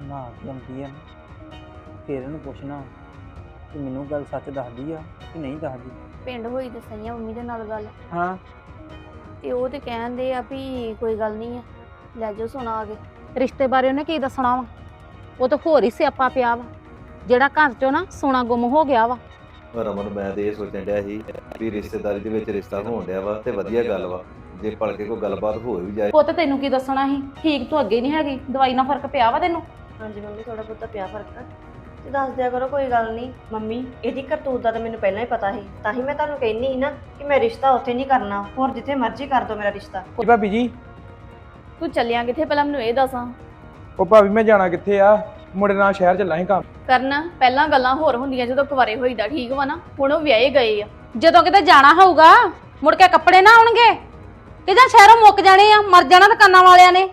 ਨਾ ਕੇ ਆਉਂਦੀ ਆ। ਨਾ, ਫਿਰ ਇਹਨੂੰ ਪੁੱਛਣਾ ਕਿ ਮੈਨੂੰ ਗੱਲ ਸੱਚ ਦੱਸਦੀ ਆ ਕਿ ਨਹੀਂ ਦੱਸਦੀ? ਪਿੰਡ ਹੋਈ ਤੇ ਸਹੀ ਆ ਮੰਮੀ ਦੇ ਨਾਲ ਗੱਲ। ਹਾਂ। ਤੇ ਉਹ ਤੇ ਕਹਿੰਦੇ ਆ ਵੀ ਕੋਈ ਗੱਲ ਨਹੀਂ ਆ ਲੈ ਜਾਓ ਸੋਨਾ ਆ ਕੇ। ਰਿਸ਼ਤੇ ਬਾਰੇ ਉਹਨੇ ਕੀ ਦੱਸਣਾ ਵਾ? ਉਹ ਤਾਂ ਹੋਰ ਹੀ ਸਿਆਪਾ ਪਿਆ ਵਾ। ਜਿਹੜਾ ਘਰ ਚੋਂ ਨਾ ਸੋਨਾ ਗੁੰਮ ਹੋ ਗਿਆ ਵਾ। ਰਮਨ ਮੈਂ ਤੇ ਇਹ ਸੋਚਣ ਡਿਆ ਸੀ ਵੀ ਰਿਸ਼ਤੇਦਾਰੀ ਦੇ ਵਿੱਚ ਰਿਸ਼ਤਾ ਹੋਣ ਡਿਆ ਵਾ ਤੇ ਵਧੀਆ ਗੱਲ ਵਾ। ਜੇ ਭਲਕੇ ਕੋਈ ਗੱਲਬਾਤ ਹੋ ਵੀ ਜਾਏ। ਪੁੱਤ ਤੈਨੂੰ ਕੀ ਦੱਸਣਾ ਸੀ? ਠੀਕ ਤੋਂ ਅੱਗੇ ਨਹੀਂ ਹੈਗੀ। ਦਵਾਈ ਨਾਲ ਫ਼ਰਕ ਪਿਆ ਵਾ ਤੈਨੂੰ? ਹਾਂਜੀ ਮੰਮੀ ਥੋੜਾ ਬਹੁਤਾ ਪਿਆ ਫ਼ਰਕ ਤੇ ਦੱਸ ਦਿਆ ਕਰੋ ਕੋਈ ਗੱਲ ਨਹੀਂ। ਮੰਮੀ ਇਹਦੀ ਕਰਤੂਤ ਦਾ ਤਾਂ ਮੈਨੂੰ ਪਹਿਲਾਂ ਹੀ ਪਤਾ ਸੀ। ਤਾਂ ਹੀ ਮੈਂ ਤੁਹਾਨੂੰ ਕਹਿੰਨੀ ਸੀ ਨਾ ਕਿ ਮੈਂ ਰਿਸ਼ਤਾ ਉੱਥੇ ਨਹੀਂ ਕਰਨਾ। ਹੋਰ ਜਿੱਥੇ ਮਰਜ਼ੀ ਕਰ ਦੋ ਮੇਰਾ ਰਿਸ਼ਤਾ। ਜੀ ਭਾਬੀ ਜੀ? ਤੂੰ ਚੱਲਿਆ ਕਿੱਥੇ? ਪਹਿਲਾਂ ਮੈਨੂੰ ਇਹ ਦੱਸਾਂ। ਉਹ ਭਾਬੀ ਮੈਂ ਜਾਣਾ ਕਿੱਥੇ ਆ? ਮੁੰਡੇ ਨਾਲ ਸ਼ਹਿਰ ਚੱਲਾਂ ਸੀ ਕੰਮ। ਕਰਨਾ ਪਹਿਲਾਂ ਗੱਲਾਂ ਹੋਰ ਹੁੰਦੀਆਂ ਜਦੋਂ ਕੁਵਾਰੇ ਹੋਈਦਾ ਠੀਕ ਵਾ ਨਾ। ਹੁਣ ਉਹ ਵਿਆਹੇ ਗਏ ਆ। ਜਦੋਂ ਕਿਤੇ ਜਾਣਾ ਹੋਊਗਾ ਮੁੜ ਕੇ ਕੱਪੜੇ ਨਾ ਆਉਣਗੇ। ਕਿ ਜਾਂ ਸ਼ਹਿਰੋਂ ਮੁੱਕ ਜਾਣੇ ਆ ਮਰ ਜਾਣਾ ਦੁਕਾਨਾਂ ਵਾਲਿਆਂ ਨੇ।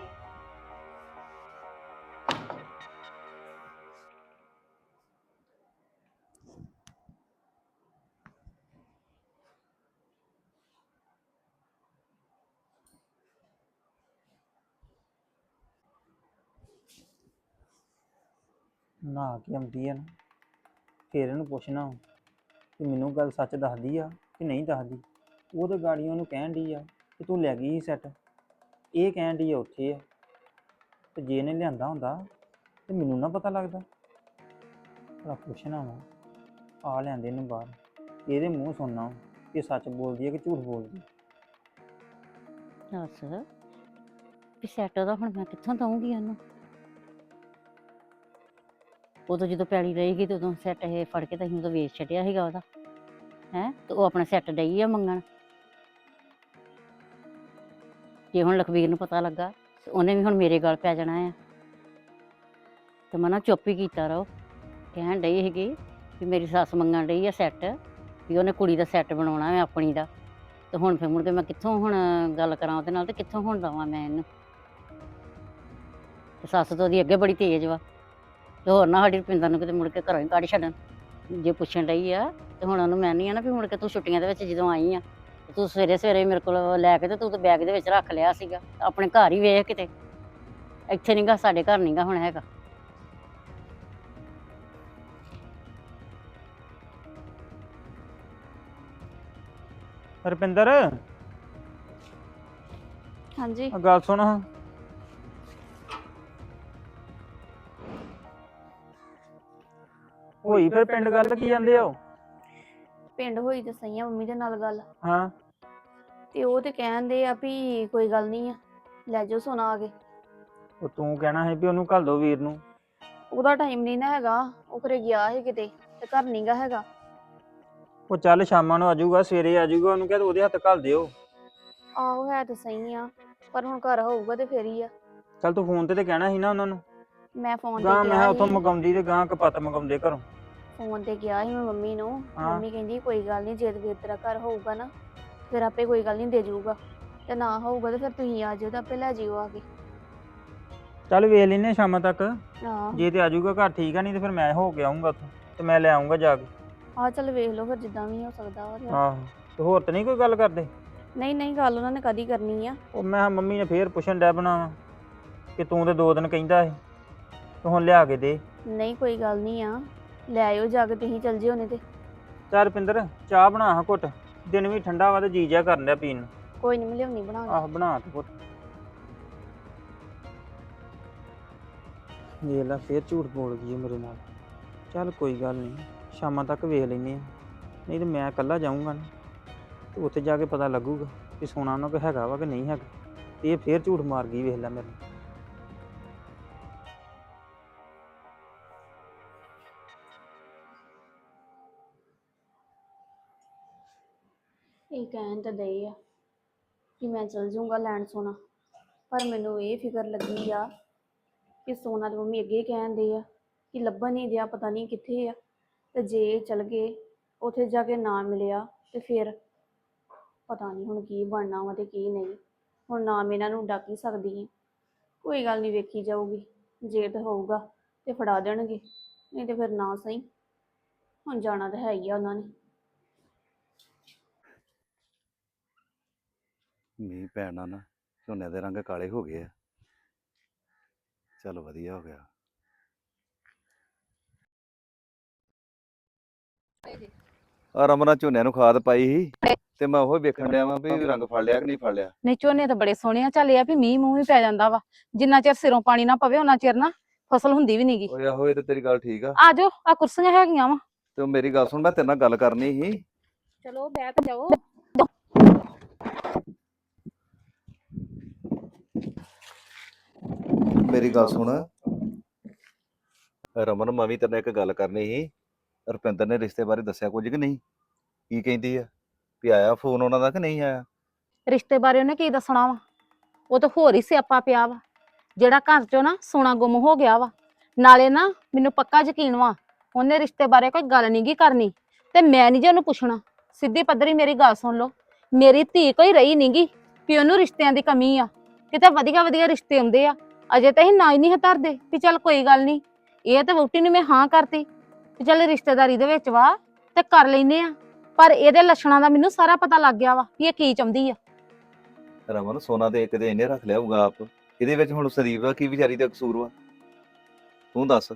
ਨਾ ਕੇ ਆਉਂਦੀ ਆ ਨਾ। ਫਿਰ ਇਹਨੂੰ ਪੁੱਛਣਾ ਕਿ ਮੈਨੂੰ ਗੱਲ ਸੱਚ ਦੱਸਦੀ ਆ ਕਿ ਨਹੀਂ ਦੱਸਦੀ। ਉਹ ਤਾਂ ਗਾੜੀਆਂ ਉਹਨੂੰ ਕਹਿਣ ਡਈ ਆ ਕਿ ਤੂੰ ਲੈ ਗਈ ਸੀ ਸੈੱਟ ਇਹ ਕਹਿਣ ਡਈ ਆ ਉੱਥੇ ਆ। ਤੇ ਜੇ ਇਹਨੇ ਲਿਆਂਦਾ ਹੁੰਦਾ ਤੇ ਮੈਨੂੰ ਨਾ ਪਤਾ ਲੱਗਦਾ। ਭਲਾ ਪੁੱਛਣਾ ਵਾ, ਆ ਲਿਆਂਦੇ ਇਹਨੂੰ ਬਾਹਰ। ਇਹਦੇ ਮੂੰਹ ਸੁਣਨਾ ਕਿ ਸੱਚ ਬੋਲਦੀ ਹੈ ਕਿ ਝੂਠ ਬੋਲਦੀ ਹੈ। ਦੱਸ ਵੀ ਸੈੱਟ ਦਾ ਹੁਣ ਮੈਂ ਕਿੱਥੋਂ ਦਊਂਗੀ ਉਹਨੂੰ? ਉਦੋਂ ਜਦੋਂ ਪੈਲੀ ਰਹੇਗੀ ਤੇ ਉਦੋਂ ਸੈੱਟ ਇਹ ਫੜ ਕੇ ਤਾਂ ਅਸੀਂ ਉਦੋਂ ਵੇਚ ਛੱਡਿਆ ਸੀਗਾ ਉਹਦਾ। ਹੈ? ਤੇ ਉਹ ਆਪਣਾ ਸੈੱਟ ਡਈ ਆ ਮੰਗਣ। ਜੇ ਹੁਣ ਲਖਵੀਰ ਨੂੰ ਪਤਾ ਲੱਗਾ, ਤੇ ਉਹਨੇ ਵੀ ਹੁਣ ਮੇਰੇ ਗਲ ਪੈ ਜਾਣਾ ਆ। ਤੇ ਮੈਂ ਨਾ ਚੁੱਪ ਹੀ ਕੀਤਾ ਰਹੋ। ਕਹਿਣ ਡਈ ਸੀਗੀ ਵੀ ਮੇਰੀ ਸੱਸ ਮੰਗਣ ਡਈ ਆ ਸੈੱਟ ਵੀ ਉਹਨੇ ਕੁੜੀ ਦਾ ਸੈੱਟ ਬਣਾਉਣਾ ਹੈ ਆਪਣੀ ਦਾ। ਤੇ ਹੁਣ ਫਿਰ ਮੁੜ ਕੇ ਮੈਂ ਕਿੱਥੋਂ ਹੁਣ ਗੱਲ ਕਰਾਂ ਉਹਦੇ ਨਾਲ ਤੇ ਕਿੱਥੋਂ ਹੁਣ ਦਵਾਂ ਮੈਂ ਇਹਨੂੰ? ਤੇ ਸੱਸ ਤਾਂ ਉਹਦੀ ਅੱਗੇ ਬੜੀ ਤੇਜ਼ ਵਾ। ਤੇ ਹੋਰ ਨਾ ਸਾਡੀ ਰੁਪਿੰਦਰ ਨੂੰ ਕਿਤੇ ਮੁੜ ਕੇ ਘਰੋਂ ਹੀ ਕੱਢ ਛੱਡਣ। ਜੇ ਪੁੱਛਣ ਡਈ ਆ ਤੇ ਹੁਣ ਉਹਨੂੰ ਮੈਂ ਨਹੀਂ ਆ ਨਾ ਵੀ ਮੁੜ ਕੇ ਤੂੰ ਛੁੱਟੀਆਂ ਦੇ ਵਿੱਚ ਜਦੋਂ ਆਈ ਆ ਤੇ ਤੂੰ ਸਵੇਰੇ ਸਵੇਰੇ ਮੇਰੇ ਕੋਲ ਲੈ ਕੇ ਤੇ ਤੂੰ ਤਾਂ ਬੈਗ ਦੇ ਵਿੱਚ ਰੱਖ ਲਿਆ ਸੀਗਾ ਆਪਣੇ ਘਰ ਹੀ ਵੇਖ ਕਿਤੇ। ਇੱਥੇ ਨਹੀਂਗਾ ਸਾਡੇ ਘਰ ਨਹੀਂਗਾ ਹੁਣ ਹੈਗਾ। ਰੁਪਿੰਦਰ? ਆ ਹਾਂਜੀ ਗੱਲ ਸੁਣ। ਹਾਂ ਹੋਈ ਫਿਰ ਪਿੰਡ ਗੱਲ ਕੀ ਜਾਂਦੇ ਆ ਉਹ ਪਿੰਡ ਹੋਈ ਤੇ ਸਹੀ ਆ ਮੰਮੀ ਦੇ ਨਾਲ ਗੱਲ। ਹਾਂ। ਤੇ ਉਹ ਤੇ ਕਹਿੰਦੇ ਆ ਵੀ ਕੋਈ ਗੱਲ ਨਹੀਂ ਆ ਲੈ ਜਾਓ ਸੋਨਾ ਆ ਕੇ। ਉਹ ਤੂੰ ਕਹਿਣਾ ਹੈ ਵੀ ਉਹਨੂੰ ਘੱਲ ਦੋ ਵੀਰ ਨੂੰ। ਉਹਦਾ ਟਾਈਮ ਨਹੀਂ ਨਾ ਹੈਗਾ ਉਹ ਘਰੇ ਗਿਆ ਹੈ ਕਿਤੇ ਤੇ ਘਰ ਨਹੀਂਗਾ ਹੈਗਾ। ਉਹ ਚੱਲ ਸ਼ਾਮਾਂ ਨੂੰ ਆਜੂਗਾ ਸਵੇਰੇ ਆਜੂਗਾ ਉਹਨੂੰ ਕਹਿ ਤੂੰ ਉਹਦੇ ਹੱਥ ਘੱਲ ਦਿਓ। ਆਹੋ ਹੈ ਤੇ ਸਹੀ ਆ ਪਰ ਹੁਣ ਘਰ ਹੋਊਗਾ ਤੇ ਫੇਰ ਹੀ ਆ। ਚੱਲ ਤੂੰ ਫੋਨ ਤੇ ਤੇ ਕਹਿਣਾ ਸੀ ਨਾ ਉਹਨਾਂ ਨੂੰ। ਮੈਂ ਫੋਨ ਤੇ ਗਾਂ ਮੈਂ ਕਿਹਾ ਉੱਥੋਂ ਸੀ। ਮਗਾਉਂਦੀ ਤੇ ਗਾਂ ਕਪੱਤ ਮਗਾਉਂਦੇ ਘਰੋਂ। ਫੋਨ ਤੇ ਕਿਹਾ ਸੀ ਮੈਂ ਮੰਮੀ ਨੂੰ। ਹਾਂ। ਮੰਮੀ ਕਹਿੰਦੀ ਕੋਈ ਗੱਲ ਨਹੀਂ ਜੇ ਵੀਰ ਤੇਰਾ ਘਰ ਹੋਊਗਾ ਨਾ ਫਿਰ ਆਪੇ ਕੋਈ ਗੱਲ ਨਹੀਂ ਦੇ ਜਾਊਗਾ ਤੇ ਨਾ ਹੋਊਗਾ ਤੇ ਫਿਰ ਤੁਸੀਂ ਆ ਜਿਓ ਤਾਂ ਆਪੇ ਲੈ ਜਿਓ ਆ ਕੇ। ਚੱਲ ਵੇਖ ਲੈਨੇ ਸ਼ਾਮਾਂ ਤੱਕ। ਹਾਂ। ਜੇ ਤੇ ਆਜੂਗਾ ਘਰ ਠੀਕ ਆ ਨਹੀਂ ਤੇ ਫਿਰ ਮੈਂ ਹੋ ਕੇ ਆਉਂਗਾ ਉੱਥੋਂ ਤੇ ਮੈਂ ਲੈ ਆਉਂਗਾ ਜਾ ਕੇ। ਆ ਚੱਲ ਵੇਖ ਲਓ ਫਿਰ ਜਿੱਦਾਂ ਵੀ ਹੋ ਸਕਦਾ ਵਾ ਫਿਰ। ਆਹੋ ਤੇ ਹੋਰ ਤੇ ਨਹੀਂ ਕੋਈ ਗੱਲ ਕਰਦੇ? ਨਹੀਂ ਨਹੀਂ ਗੱਲ ਉਹਨਾਂ ਨੇ ਕਦੀ ਕਰਨੀ ਆ। ਉਹ ਮੈਂ ਕਿਹਾ ਮੰਮੀ ਨੇ ਫੇਰ ਪੁੱਛਣ ਡੈ ਬਣਾਵਾ ਕਿ ਤੂੰ ਤੇ ਦੋ ਦਿਨ ਕਹਿੰਦਾ ਸੀ ਤੂੰ ਹੁਣ ਲਿਆ ਕੇ ਦੇ। ਨਹੀਂ ਕੋਈ ਗੱਲ ਨਹੀਂ ਆ। ਲੈ ਆਇਓ ਜਾ ਕੇ ਤੁਸੀਂ ਚੱਲ ਜਿਓ ਨਹੀਂ ਤੇ। ਚੱਲ ਰੁਪਿੰਦਰ ਚਾਹ ਬਣਾ ਹਾਂ ਘੁੱਟ। ਦਿਨ ਵੀ ਠੰਡਾ ਵਾ ਤੇ ਜੀ ਜਿਆ ਕਰਨ ਡਿਆ ਪੀਣ ਨੂੰ। ਕੋਈ ਨਹੀਂ ਲਿਆਉਣੀ ਬਣਾ ਕੇ। ਆਹ ਬਣਾ ਤੇ ਘੁੱਟ। ਵੇਖ ਲੈ ਫੇਰ ਝੂਠ ਬੋਲ ਗਈ ਇਹ ਮੇਰੇ ਨਾਲ। ਚੱਲ ਕੋਈ ਗੱਲ ਨਹੀਂ ਸ਼ਾਮਾਂ ਤੱਕ ਵੇਖ ਲੈਨੇ ਆ ਨਹੀਂ ਤੇ ਮੈਂ ਇਕੱਲਾ ਜਾਊਂਗਾ ਨਾ। ਤੇ ਉੱਥੇ ਜਾ ਕੇ ਪਤਾ ਲੱਗੂਗਾ ਕਿ ਸੋਨਾ ਉਹਨਾਂ ਕੋਲ ਹੈਗਾ ਵਾ ਕਿ ਨਹੀਂ ਹੈਗਾ। ਤੇ ਇਹ ਫੇਰ ਝੂਠ ਮਾਰ ਗਈ ਵੇਖ ਲੈ ਮੇਰੇ ਨਾਲ। ਇਹ ਕਹਿਣ ਤਾਂ ਦਈ ਆ ਕਿ ਮੈਂ ਚਲ ਜਾਊਂਗਾ ਲੈਣ ਸੋਨਾ। ਪਰ ਮੈਨੂੰ ਇਹ ਫਿਕਰ ਲੱਗੀ ਆ ਕਿ ਸੋਨਾ ਦੀ ਮੰਮੀ ਅੱਗੇ ਹੀ ਕਹਿੰਦੇ ਆ ਕਿ ਲੱਭਣ ਨਹੀਂ ਦਿਆ, ਪਤਾ ਨਹੀਂ ਕਿੱਥੇ ਆ। ਤੇ ਜੇ ਚਲ ਗਏ, ਉਥੇ ਜਾ ਕੇ ਨਾ ਮਿਲਿਆ ਤੇ ਫਿਰ ਪਤਾ ਨਹੀਂ ਹੁਣ ਕੀ ਬਣਨਾ ਵਾ ਤੇ ਕੀ ਨਹੀਂ। ਹੁਣ ਨਾ ਮੈਂ ਇਹਨਾਂ ਨੂੰ ਡੱਕ ਹੀ ਸਕਦੀ ਹਾਂ ਕੋਈ ਗੱਲ ਨਹੀਂ ਵੇਖੀ ਜਾਊਗੀ, ਜੇ ਤਾਂ ਹੋਊਗਾ ਤੇ ਫੜਾ ਦੇਣਗੇ, ਨਹੀਂ ਤੇ ਫਿਰ ਨਾ ਸਹੀ। ਹੁਣ ਜਾਣਾ ਤਾਂ ਹੈ ਹੀ ਆ ਉਹਨਾਂ ਨੇ। ਮੀਂਹ ਪੈਣ ਨਾਲ ਨਾ ਝੋਨੇ ਦੇ ਰੰਗ ਕਾਲੇ ਹੋ ਗਏ ਆ। ਚਲ ਵਧੀਆ ਹੋ ਗਿਆ। ਆ ਰਮਨਾ ਝੋਨਿਆਂ ਨੂੰ ਖਾਦ ਪਾਈ ਸੀ ਤੇ ਮੈਂ ਉਹ ਵੇਖਣ ਡਿਆ ਵਾਂ ਵੀ ਰੰਗ ਫੜ ਲਿਆ ਕਿ ਨਹੀਂ ਫੜ ਲਿਆ। ਨਹੀਂ ਝੋਨੇ ਤਾਂ ਬੜੇ ਸੋਹਣੇ ਆ। ਚੱਲ ਆ ਵੀ ਮੀਂਹ ਮੂੰਹ ਵੀ ਪੈ ਜਾਂਦਾ ਵਾ। ਜਿੰਨਾ ਚਿਰ ਸਿਰੋਂ ਪਾਣੀ ਨਾ ਪਵੇ ਉਹਨਾਂ ਚਿਰ ਨਾ ਫਸਲ ਹੁੰਦੀ ਵੀ ਨਹੀਂਗੀ। ਓਏ ਆਹੋ ਤੇ ਤੇਰੀ ਗੱਲ ਠੀਕ ਆ। ਆਜੋ ਆ ਕੁਰਸੀਆਂ ਹੈਗੀਆਂ ਵਾ। ਤੇ ਮੇਰੀ ਗੱਲ ਸੁਣ ਮੈਂ ਤੇਰੇ ਨਾਲ ਗੱਲ ਕਰਨੀ ਸੀ। ਚਲੋ ਬੈਠ ਜਾਓ। ਮੇਰੀ ਗੱਲ ਸੁਣ। ਰਮਨ ਮੈਂ ਵੀ ਤੇਰੇ ਨਾਲ ਇੱਕ ਗੱਲ ਕਰਨੀ ਸੀ। ਰੁਪਿੰਦਰ ਨੇ ਰਿਸ਼ਤੇ ਬਾਰੇ ਦੱਸਿਆ ਕੁਝ ਕਿ ਨਹੀਂ? ਕੀ ਕਹਿੰਦੀ ਆ? ਵੀ ਆਇਆ ਫੋਨ ਉਹਨਾਂ ਦਾ ਕਿ ਨਹੀਂ ਆਇਆ? ਰਿਸ਼ਤੇ ਬਾਰੇ ਉਹਨੇ ਕੀ ਦੱਸਣਾ ਵਾ? ਉਹ ਤਾਂ ਹੋਰ ਹੀ ਸਿਆਪਾ ਪਿਆ ਵਾ। ਜਿਹੜਾ ਘਰ ਚੋਂ ਨਾ ਸੋਨਾ ਗੁੰਮ ਹੋ ਗਿਆ ਵਾ। ਨਾਲੇ ਨਾ ਮੈਨੂੰ ਪੱਕਾ ਯਕੀਨ ਵਾ ਉਹਨੇ ਰਿਸ਼ਤੇ ਬਾਰੇ ਕੋਈ ਗੱਲ ਨਹੀਂ ਗੀ ਕਰਨੀ। ਤੇ ਮੈਂ ਨਹੀਂ ਜੇ ਉਹਨੂੰ ਪੁੱਛਣਾ। ਸਿੱਧੀ ਪੱਧਰੀ ਮੇਰੀ ਗੱਲ ਸੁਣ ਲਓ। ਮੇਰੀ ਧੀ ਕੋਈ ਰਹੀ ਨੀ ਗੀ ਵੀ ਉਹਨੂੰ ਰਿਸ਼ਤਿਆਂ ਦੀ ਕਮੀ ਆ। ਕਿਤੇ ਵਧੀਆ ਵਧੀਆ ਰਿਸ਼ਤੇ ਆਉਂਦੇ ਆ। ਅਜੇ ਤਾਂ ਇਹ ਨਾ ਹੀ ਨਹੀਂ ਧਰਦੇ ਵੀ ਚੱਲ ਕੋਈ ਗੱਲ ਨਹੀਂ। ਇਹ ਤਾਂ ਵਹੁਟੀ ਨੂੰ ਮੈਂ ਹਾਂ ਕਰਤੀ ਵੀ ਚੱਲ ਰਿਸ਼ਤੇਦਾਰੀ ਦੇ ਵਿੱਚ ਵਾ ਤੇ ਕਰ ਲੈਨੇ ਆ। ਪਰ ਇਹਦੇ ਲੱਛਣਾਂ ਦਾ ਮੈਨੂੰ ਸਾਰਾ ਪਤਾ ਲੱਗ ਗਿਆ ਵਾ ਵੀ ਇਹ ਕੀ ਚਾਹੁੰਦੀ ਆ। ਰਮਨ ਸੋਨਾ ਤੇ ਇੱਕ ਦੇ ਇਹਨੇ ਰੱਖ ਲਿਆ ਹੋਊਗਾ ਆਪ। ਇਹਦੇ ਵਿੱਚ ਹੁਣ ਸੰਦੀਪ ਦਾ ਕੀ ਵਿਚਾਰੀ ਦਾ ਕਸੂਰ ਵਾ? ਤੂੰ ਦੱਸ।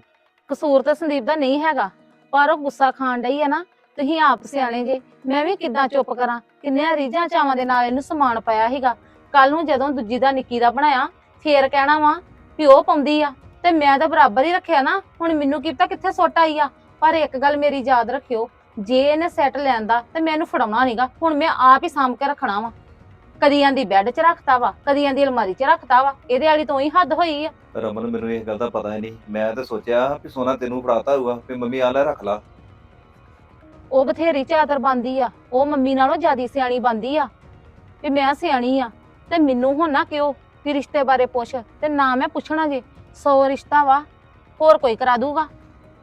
ਕਸੂਰ ਤਾਂ ਸੰਦੀਪ ਦਾ ਨਹੀਂ ਹੈਗਾ। ਪਰ ਉਹ ਗੁੱਸਾ ਖਾਣ ਡਈ ਆ ਨਾ ਤੁਸੀਂ ਆਪ ਸਿਆਣੇ ਜੇ ਮੈਂ ਵੀ ਕਿੱਦਾਂ ਚੁੱਪ ਕਰਾਂ? ਕਿੰਨਿਆਂ ਰੀਝਾਂ ਚਾਵਾਂ ਦੇ ਨਾਲ ਇਹਨੂੰ ਸਮਾਨ ਪਾਇਆ ਸੀਗਾ। ਕੱਲ ਨੂੰ ਜਦੋਂ ਦੂਜੀ ਦਾ ਨਿੱਕੀ ਦਾ ਬਣਾਇਆ ਫੇਰ ਕਹਿਣਾ ਵਾ ਵੀ ਉਹ ਪਾਉਂਦੀ ਆ। ਤੇ ਮੈਂ ਤਾਂ ਬਰਾਬਰ ਹੀ ਰੱਖਿਆ ਨਾ ਹੁਣ ਮੈਨੂੰ ਕੀ ਪਤਾ ਕਿੱਥੇ ਸੁੱਟ ਆਈ ਆ। ਪਰ ਇੱਕ ਗੱਲ ਮੇਰੀ ਯਾਦ ਰੱਖਿਓ ਜੇ ਇਹਨੇ ਸੈੱਟ ਲੈਂਦਾ ਤੇ ਮੈਂ ਇਹਨੂੰ ਫੜਾਉਣਾ ਨਹੀਂਗਾ ਹੁਣ ਮੈਂ ਆਪ ਹੀ ਸਾਂਭ ਕੇ ਰੱਖਣਾ ਵਾ। ਕਦੀ ਆਂਦੀ ਬੈੱਡ 'ਚ ਰੱਖਤਾ ਵਾ ਕਦੀ ਆਂਦੀ ਅਲਮਾਰੀ 'ਚ ਰੱਖਤਾ ਵਾ ਇਹਦੇ ਵਾਲੀ ਤੋਂ ਹੀ ਹੱਦ ਹੋਈ ਆ। ਰਮਨ ਮੈਨੂੰ ਇਹ ਗੱਲ ਦਾ ਪਤਾ ਹੀ ਨਹੀਂ। ਮੈਂ ਤਾਂ ਸੋਚਿਆ ਵੀ ਸੋਨਾ ਤੈਨੂੰ ਫੜਾਤਾ ਹੋਊਗਾ ਵੀ ਮੰਮੀ ਆ ਲੈ ਰੱਖ ਲਾ। ਉਹ ਬਥੇਰੀ ਚਾਦਰ ਬੰਦੀ ਆ ਉਹ ਮੰਮੀ ਨਾਲੋਂ ਜਿਆਦੀ ਸਿਆਣੀ ਬੰਦੀ ਆ ਵੀ ਮੈਂ ਸਿਆਣੀ ਆ। ਤੇ ਮੈਨੂੰ ਹੁਣ ਨਾ ਕਿਉਂ ਵੀ ਰਿਸ਼ਤੇ ਬਾਰੇ ਪੁੱਛ ਤੇ ਨਾ ਮੈਂ ਪੁੱਛਣਾ ਜੇ ਸੌ ਰਿਸ਼ਤਾ ਵਾ ਹੋਰ ਕੋਈ ਕਰਾ ਦੂਗਾ?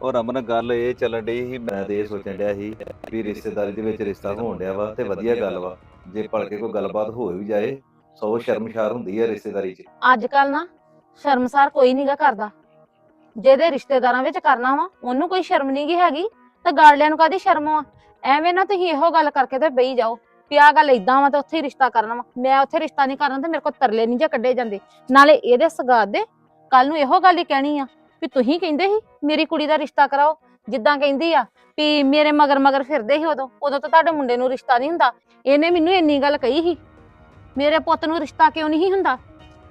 ਉਹ ਰਮਨ ਗੱਲ ਇਹ ਚੱਲਣ ਡਈ ਸੀ ਮੈਂ ਤੇ ਇਹ ਸੋਚਣ ਡਿਆ ਸੀ ਵੀ ਰਿਸ਼ਤੇਦਾਰੀ ਦੇ ਵਿੱਚ ਰਿਸ਼ਤਾ ਹੋਣ ਡਿਆ ਵਾ ਤੇ ਵਧੀਆ ਗੱਲ ਵਾ। ਜੇ ਭਲਕੇ ਕੋਈ ਗੱਲਬਾਤ ਹੋ ਵੀ ਜਾਏ ਸੌ ਸ਼ਰਮਸ਼ਾਰ ਹੁੰਦੀ ਹੈ ਰਿਸ਼ਤੇਦਾਰੀ 'ਚ। ਅੱਜ ਕੱਲ ਨਾ ਸ਼ਰਮਸਾਰ ਕੋਈ ਨਹੀਂਗਾ ਕਰਦਾ। ਜਿਹਦੇ ਰਿਸ਼ਤੇਦਾਰਾਂ ਵਿੱਚ ਕਰਨਾ ਵਾ ਉਹਨੂੰ ਕੋਈ ਸ਼ਰਮ ਨਹੀਂਗੀ ਹੈਗੀ ਤਾਂ ਗਾੜਲਿਆਂ ਨੂੰ ਕਾਦੀ ਸ਼ਰਮ ਆ? ਐਵੇਂ ਨਾ ਤੁਸੀਂ ਇਹੋ ਗੱਲ ਕਰਕੇ ਤੇ ਬਈ ਜਾਓ। ਵੀ ਆਹ ਗੱਲ ਇਦਾਂ ਵਾ ਤਾਂ ਉੱਥੇ ਹੀ ਰਿਸ਼ਤਾ ਕਰਨਾ ਵਾ। ਮੈਂ ਉੱਥੇ ਰਿਸ਼ਤਾ ਨਹੀਂ ਕਰਨਾ ਤੇ ਮੇਰੇ ਕੋਲ ਤਰਲੇ ਨਹੀਂ ਜੇ ਕੱਢੇ ਜਾਂਦੇ। ਨਾਲੇ ਇਹਦੇ ਸਗਾਤ ਦੇ ਕੱਲ ਨੂੰ ਇਹੋ ਗੱਲ ਹੀ ਕਹਿਣੀ ਆ ਵੀ ਤੁਸੀਂ ਕਹਿੰਦੇ ਸੀ ਮੇਰੀ ਕੁੜੀ ਦਾ ਰਿਸ਼ਤਾ ਕਰਾਓ, ਜਿੱਦਾਂ ਕਹਿੰਦੀ ਆ ਵੀ ਮੇਰੇ ਮਗਰ ਮਗਰ ਫਿਰਦੇ ਸੀ ਉਦੋਂ। ਉਦੋਂ ਤਾਂ ਤੁਹਾਡੇ ਮੁੰਡੇ ਨੂੰ ਰਿਸ਼ਤਾ ਨਹੀਂ ਹੁੰਦਾ। ਇਹਨੇ ਮੈਨੂੰ ਇੰਨੀ ਗੱਲ ਕਹੀ ਸੀ। ਮੇਰੇ ਪੁੱਤ ਨੂੰ ਰਿਸ਼ਤਾ ਕਿਉਂ ਨਹੀਂ ਹੁੰਦਾ?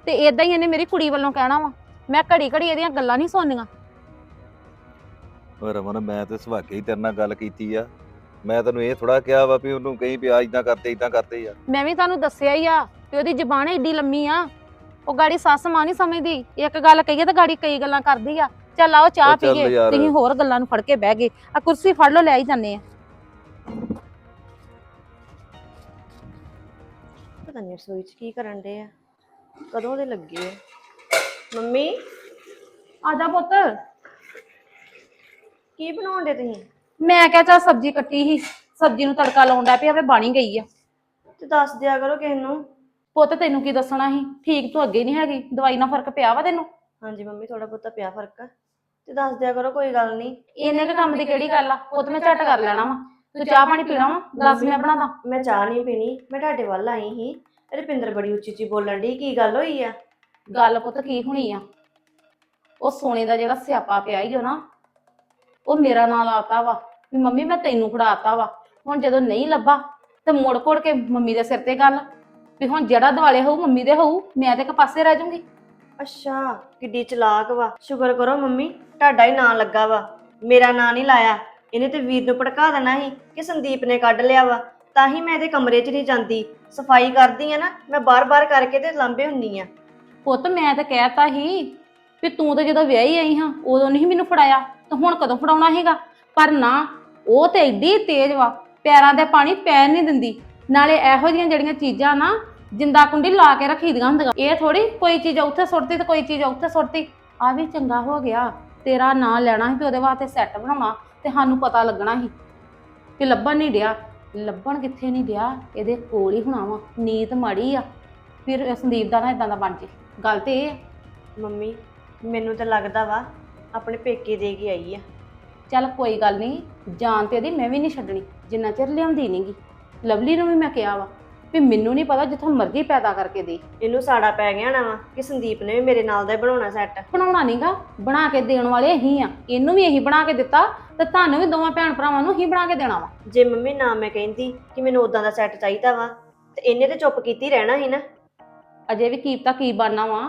ਤੇ ਇਦਾਂ ਹੀ ਇਹਨੇ ਮੇਰੀ ਕੁੜੀ ਵੱਲੋਂ ਕਹਿਣਾ ਵਾ। ਮੈਂ ਘੜੀ ਘੜੀ ਇਹਦੀਆਂ ਗੱਲਾਂ ਨਹੀਂ ਸੁਣਨੀਆਂ। ਉਹ ਰਮਨ, ਮੈਂ ਤੇ ਸੁਭਾਗੇ ਹੀ ਤੇਰੇ ਨਾਲ ਗੱਲ ਕੀਤੀ ਆ। ਮੈਂ ਤੈਨੂੰ ਇਹ ਥੋੜਾ ਕਿਹਾ ਵਾ ਵੀ ਉਹਨੂੰ ਕਹੀਂ ਵੀ ਆ ਇਦਾਂ ਕਰਦੇ ਇਦਾਂ ਕਰਦੇ ਆ ਮੈਂ ਵੀ ਤੁਹਾਨੂੰ ਦੱਸਿਆ ਹੀ ਆ ਵੀ ਉਹਦੀ ਜ਼ਬਾਨ ਏਡੀ ਲੰਮੀ ਆ। ਉਹ ਗਾੜੀ ਸੱਸ ਮਾਂ ਨਹੀਂ ਸਮਝਦੀ। ਇੱਕ ਗੱਲ ਕਹੀਏ ਤਾਂ ਗਾੜੀ ਕਈ ਗੱਲਾਂ ਕਰਦੀ ਆ। ਚੱਲ ਆਓ ਚਾਹ ਉਹ ਚੱਲ ਪੀਏ। ਯਾਰ। ਤੁਸੀਂ ਹੋਰ ਗੱਲਾਂ ਨੂੰ ਫੜ ਕੇ ਬਹਿ ਗਏ। ਆ ਕੁਰਸੀ ਫੜ ਲਓ ਲੈ ਹੀ ਜਾਂਦੇ ਆ। ਪਤਾ ਨਹੀਂ ਰਸੋਈ 'ਚ ਕੀ ਕਰਨ ਦੇ ਆ। ਕਦੋਂ ਦੇ ਲੱਗੇ ਆ? ਮੰਮੀ? ਆ ਜਾ ਪੁੱਤ। ਕੀ ਬਣਾਉਣ ਦੇ ਤੁਸੀਂ? ਮੈਂ ਕਿਹਾ ਚਾ ਸਬਜ਼ੀ ਕੱਟੀ ਸੀ ਸਬਜ਼ੀ ਨੂੰ ਤੜਕਾ ਲਾਉਣ ਡਿਆ ਪਿਆ ਵੇ ਬਣੀ ਗਈ ਆ। ਤੇ ਦੱਸ ਦਿਆ ਕਰੋ ਕਿਸੇ ਨੂੰ। ਪੁੱਤ ਤੈਨੂੰ ਕੀ ਦੱਸਣਾ ਸੀ? ਠੀਕ ਤੂੰ ਅੱਗੇ ਨਹੀਂ ਹੈਗੀ ਦਵਾਈ ਨਾਲ ਫ਼ਰਕ ਪਿਆ ਵਾ ਤੈਨੂੰ? ਹਾਂਜੀ ਮੰਮੀ ਥੋੜਾ ਬਹੁਤਾ ਪਿਆ ਫ਼ਰਕ। ਆ ਤੇ ਦੱਸ ਦਿਆ ਕਰੋ ਕੋਈ ਗੱਲ ਨਹੀਂ। ਇਹਨੇ ਕੁ ਕੰਮ ਦੀ ਕਿਹੜੀ ਗੱਲ ਆ? ਪੁੱਤ ਮੈਂ ਝਟ ਕਰ ਲੈਣਾ ਵਾ। ਤੂੰ ਚਾਹ ਪਾਣੀ ਪੀਣਾ ਵਾ? ਗਲਾਸ ਮੈਂ ਬਣਾਦਾ ਮੈਂ ਚਾਹ ਨਹੀਂ ਪੀਣੀ ਮੈਂ ਤੁਹਾਡੇ ਵੱਲ ਆਈ ਸੀ। ਰੁਪਿੰਦਰ ਬੜੀ ਉੱਚੀ ਉੱਚੀ ਬੋਲਣ ਦੀ ਕੀ ਗੱਲ ਹੋਈ ਆ? ਗੱਲ ਪੁੱਤ ਕੀ ਹੋਣੀ ਆ? ਉਹ ਸੋਨੇ ਦਾ ਜਿਹੜਾ ਸਿਆਪਾ ਪਿਆ ਈ ਓ ਨਾ ਉਹ ਮੇਰਾ ਨਾਂ ਲਾਤਾ ਵਾ। ਵੀ ਮੰਮੀ ਮੈਂ ਤੈਨੂੰ ਫੜਾਤਾ ਵਾ ਹੁਣ ਜਦੋਂ ਨਹੀਂ ਲੱਭਾ ਤੇ ਮੁੜ ਕੋੜ ਕੇ ਮੰਮੀ ਦੇ ਸਿਰ ਤੇ ਗੱਲ। ਵੀ ਹੁਣ ਜਿਹੜਾ ਦਿਵਾਲੇ ਹੋਊ ਮੰਮੀ ਦੇ ਹੋਊ ਮੈਂ ਤੇ ਇੱਕ ਪਾਸੇ ਰਹਿ ਜਾਊਂਗੀ। ਅੱਛਾ ਕਿੱਡੀ ਚਲਾਕ ਵਾ। ਸ਼ੁਕਰ ਕਰੋ ਮੰਮੀ ਤੁਹਾਡਾ ਹੀ ਨਾਂ ਲੱਗਾ ਵਾ। ਮੇਰਾ ਨਾਂ ਨਹੀਂ ਲਾਇਆ। ਇਹਨੇ ਤੇ ਵੀਰ ਨੂੰ ਭੜਕਾ ਦੇਣਾ ਸੀ ਕਿ ਸੰਦੀਪ ਨੇ ਕੱਢ ਲਿਆ ਵਾ। ਤਾਂ ਹੀ ਮੈਂ ਇਹਦੇ ਕਮਰੇ 'ਚ ਨਹੀਂ ਜਾਂਦੀ। ਸਫ਼ਾਈ ਕਰਦੀ ਆ ਨਾ ਮੈਂ ਬਾਰ-ਬਾਰ ਕਰਕੇ ਤੇ ਲਾਂਬੇ ਹੁੰਨੀ ਆ। ਪੁੱਤ ਮੈਂ ਤਾਂ ਕਹਿਤਾ ਸੀ ਵੀ ਤੂੰ ਤਾਂ ਜਦੋਂ ਵਿਆਹੀ ਆਈ ਹਾਂ ਉਦੋਂ ਨਹੀਂ ਮੈਨੂੰ ਫੜਾਇਆ। ਤਾਂ ਹੁਣ ਕਦੋਂ ਫੜਾਉਣਾ ਹੈਗਾ ਪਰ ਨਾ ਉਹ ਤੇ ਐਡੀ ਤੇਜ਼ ਵਾ, ਪੈਰਾਂ ਦੇ ਪਾਣੀ ਪੈਣ ਨਹੀਂ ਦਿੰਦੀ। ਨਾਲੇ ਇਹੋ ਜਿਹੀਆਂ ਜਿਹੜੀਆਂ ਚੀਜ਼ਾਂ ਨਾ ਜਿੰਦਾ ਕੁੰਡੀ ਲਾ ਕੇ ਰੱਖੀ ਦੀਆਂ ਹੁੰਦੀਆਂ। ਇਹ ਥੋੜੀ ਕੋਈ ਚੀਜ਼ ਉੱਥੇ ਸੁੱਟਤੀ ਤੇ ਕੋਈ ਚੀਜ਼ ਉੱਥੇ ਸੁੱਟਤੀ ਆ ਵੀ ਚੰਗਾ ਹੋ ਗਿਆ, ਤੇਰਾ ਨਾਂ ਲੈਣਾ ਸੀ ਤੇ ਉਹਦੇ ਵਾਸਤੇ ਸੈੱਟ ਬਣਾਉਣਾ ਤੇ ਸਾਨੂੰ ਪਤਾ ਲੱਗਣਾ ਸੀ ਕਿ ਲੱਭਣ ਨਹੀਂ ਡਿਆ। ਲੱਭਣ ਕਿੱਥੇ ਨਹੀਂ ਡਿਆ, ਇਹਦੇ ਕੋਲ ਹੀ ਹੋਣਾ ਵਾ ਨੀਤ ਮਾੜੀ ਆ। ਫਿਰ ਸੰਦੀਪ ਦਾ ਨਾ ਇਦਾਂ ਦਾ ਬਣ ਜੇ। ਗੱਲ ਤੇ ਇਹ ਆ। ਮੰਮੀ, ਮੈਨੂੰ ਤਾਂ ਲੱਗਦਾ ਵਾ, ਆਪਣੇ ਪੇਕੇ ਦੇ ਕੇ ਆਈ ਆ। ਚੱਲ ਕੋਈ ਗੱਲ ਨਹੀਂ ਜਾਨ ਤੇ ਇਹਦੀ ਮੈਂ ਵੀ ਨਹੀਂ ਛੱਡਣੀ ਜਿੰਨਾ ਚਿਰ ਲਿਆਉਂਦੀ ਨਹੀਂਗੀ ਲਵਲੀ ਨੂੰ ਵੀ ਮੈਂ ਕਿਹਾ ਵਾ ਵੀ ਮੈਨੂੰ ਨਹੀਂ ਪਤਾ ਜਿੱਥੋਂ ਮਰਜ਼ੀ ਪੈਦਾ ਕਰਕੇ ਦੇ। ਇਹਨੂੰ ਸਾੜਾ ਪੈ ਗਿਆ ਨਾ ਵਾ ਕਿ ਸੰਦੀਪ ਨੇ ਵੀ ਮੇਰੇ ਨਾਲ ਦਾ ਹੀ ਬਣਾਉਣਾ ਸੈੱਟ ਬਣਾਉਣਾ ਨਹੀਂਗਾ ਬਣਾ ਕੇ ਦੇਣ ਵਾਲੇ ਅਸੀਂ ਆ। ਇਹਨੂੰ ਵੀ ਇਹੀ ਬਣਾ ਕੇ ਦਿੱਤਾ ਤੇ ਤੁਹਾਨੂੰ ਵੀ ਦੋਵਾਂ ਭੈਣ ਭਰਾਵਾਂ ਨੂੰ ਹੀ ਬਣਾ ਕੇ ਦੇਣਾ ਵਾ। ਜੇ ਮੰਮੀ ਨਾ ਮੈਂ ਕਹਿੰਦੀ ਕਿ ਮੈਨੂੰ ਉਦਾਂ ਦਾ ਸੈੱਟ ਚਾਹੀਦਾ ਵਾ ਤੇ ਇਹਨੇ ਤੇ ਚੁੱਪ ਕੀਤੀ ਰਹਿਣਾ ਸੀ ਨਾ। ਅਜੇ ਵੀ ਕੀਪਤਾ ਕੀ ਬਣਨਾ ਵਾ